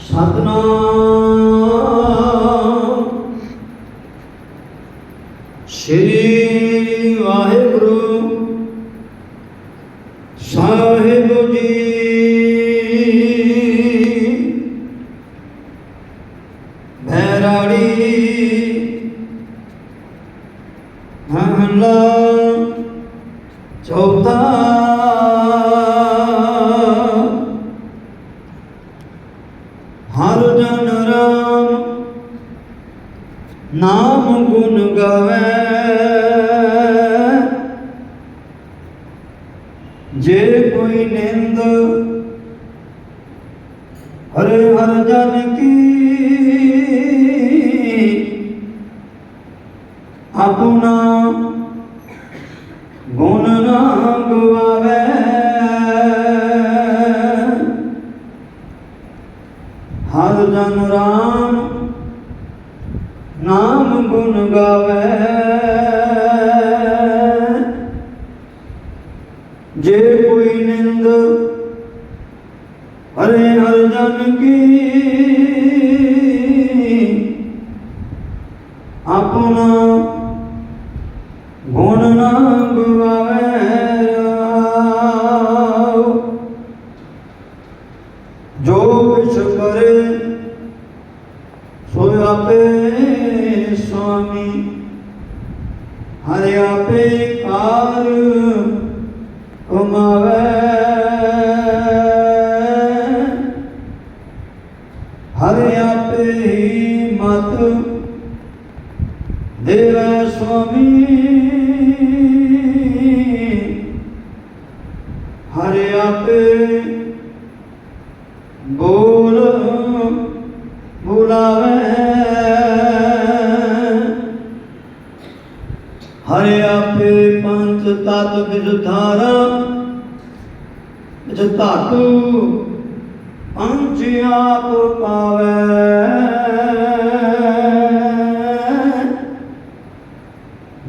ਸਤਨਾਮ। ਸ੍ਰੀ ਵਾਹਿਗੁਰੂ ਸਾਹਿਬ ਜੀ। ਭੈਰਾੜੀ ਮਹਲਾ ਚੌਥਾ ਹਰ ਜਨ ਰਾਮ ਨਾਮ ਗੁਣ ਗਾਵੇ। ਜੇ ਕੋਈ ਨਿੰਦ ਹਰੇ ਹਰ ਜਨ ਕੀ ਆਪਣਾ ਹਰ ਜਨ ਰਾਮ ਨਾਮ ਗੁਣ ਗਾਵੇ। ਜੇ ਕੋਈ ਨਿੰਦ ਹਰੇ ਹਰ ਜਨ ਕੀ, ਆਪਣਾ ਗੁਣ ਨਾ ਗਵਾਵੇ ਆਪੇ ਸੁਆਮੀ, ਹਰਿ ਆਪੇ ਕਾਰ ਕਮਾਵੇ ਹਰਿ ਆਪੇ ਹੀ ਮਤ ਦੇਵੈ ਸੁਆਮੀ। ਹਰਿ ਆਪੇ ਬੋਲ ਬੁਲਾਵੇ ਹਰਿ ਆਪੇ ਪੰਚ ਤਤ ਵਿਜ ਧਾਰਾ। ਧਾਤੂ ਪੰਚ ਆਪ ਪਾਵੇ।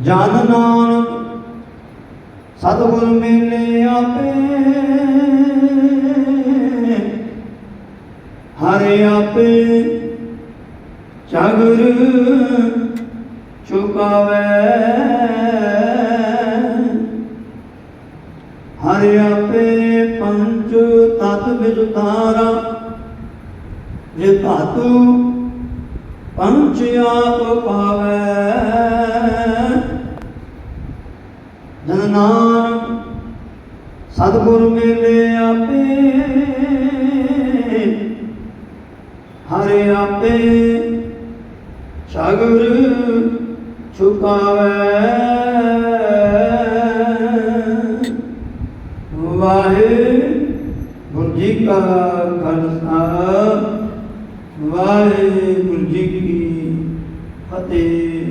ਜਨ ਨਾਨਕ, ਸਤਿਗੁਰ ਮਿਲੇ ਆਪੇ। ਹਰਿ ਆਪੇ ਚਗਰ ਚੁਕਾਵੇ ਹਰਿ ਆਪੇ ਪੰਚ ਤਤ ਵਿਜ ਧਾਰਾ ਜੇ ਧਾਤੂ ਪੰਚ ਆਪ ਪਾਵੇ। ਜਨ ਨਾਮ ਸਤਿਗੁਰ ਮਿਲੇ ਆਪੇ। ਹਰਿ ਆਪੇ ਸਗੁਰੂ ਛੁਪਾਵੇ ਵਾਹਿਗੁਰੂ ਜੀ ਕਾ ਖਾਲਸਾ। ਵਾਹਿਗੁਰੂ ਜੀ ਕੀ ਫਤਿਹ।